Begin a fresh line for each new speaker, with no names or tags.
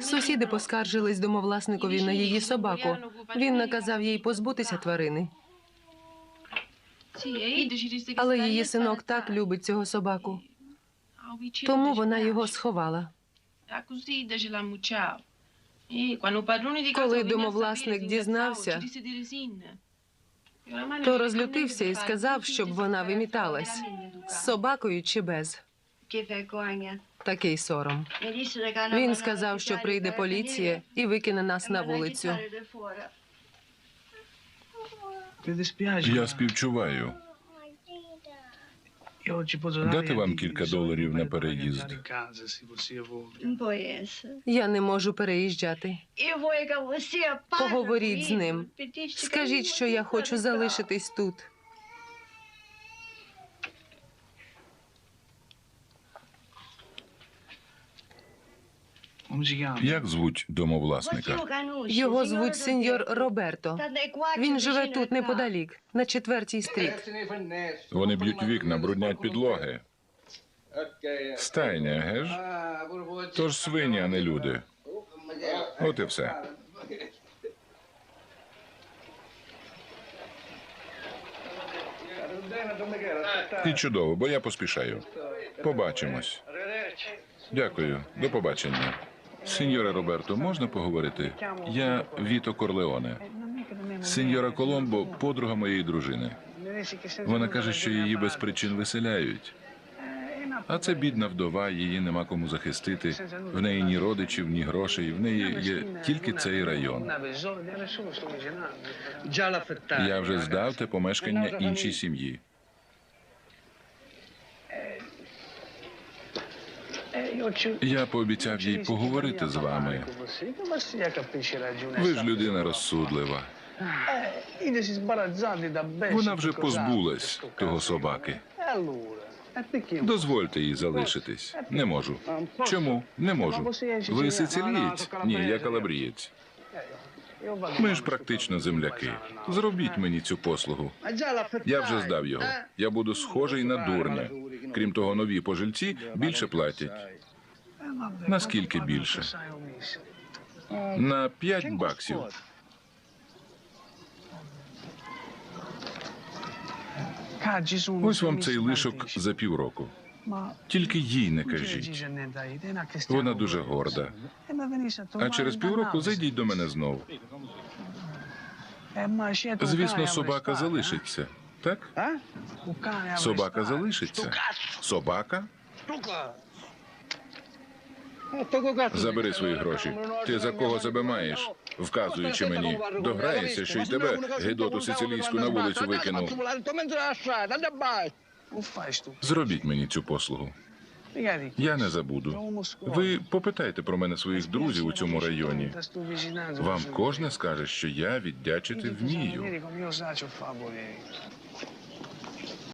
Сусіди поскаржились домовласникові на її собаку. Він наказав їй позбутися тварини. Але її синок так любить цього собаку, тому вона його сховала.
Коли домовласник дізнався,
То розлютився і сказав, щоб вона виміталась з собакою чи без. Такий сором.
Він сказав, що прийде поліція
і викине нас на вулицю.
Я співчуваю.
Дати вам кілька доларів на переїзд.
Я не можу переїжджати. Поговоріть з ним. Скажіть, що я хочу залишитись тут.
Як звуть домовласника?
Його звуть сеньор Роберто. Він живе тут неподалік, на четвертій стріт.
Вони б'ють вікна, бруднять підлоги. Стайня, геш? Тож свині, а не люди. От і все. І чудово, бо я поспішаю. Побачимось. Дякую. До побачення. Сеньора Роберто, можна поговорити? Я Віто Корлеоне. Сеньора Коломбо подруга моєї дружини. Вона каже, що її без причин виселяють. А це бідна вдова, її нема кому захистити. В неї ні родичів, ні грошей. В неї є тільки цей район. Я вже здав те помешкання іншій сім'ї. Я пообіцяв їй поговорити з вами. Ви ж людина розсудлива. Вона вже позбулась того собаки. Дозвольте їй залишитись. Не можу. Чому? Не можу. Ви сицилієць? Ні, я калабрієць. Ми ж практично земляки. Зробіть мені цю послугу. Я вже здав його. Я буду схожий на дурня. Крім того, нові пожильці більше платять. Наскільки більше? На 5 баксів. Ось вам цей лишок за півроку. Тільки їй не кажіть. Вона дуже горда. А через півроку зайдіть до мене знов. Звісно, собака залишиться. Так? Собака залишиться. Собака? Забери свої гроші. Ти за кого себе маєш? Вказуючи мені, дограєшся, що й тебе, гидоту сицилійську, на вулицю викинув. Зробіть мені цю послугу. Я не забуду. Ви попитайте про мене своїх друзів у цьому районі. Вам кожне скаже, що я віддячити вмію.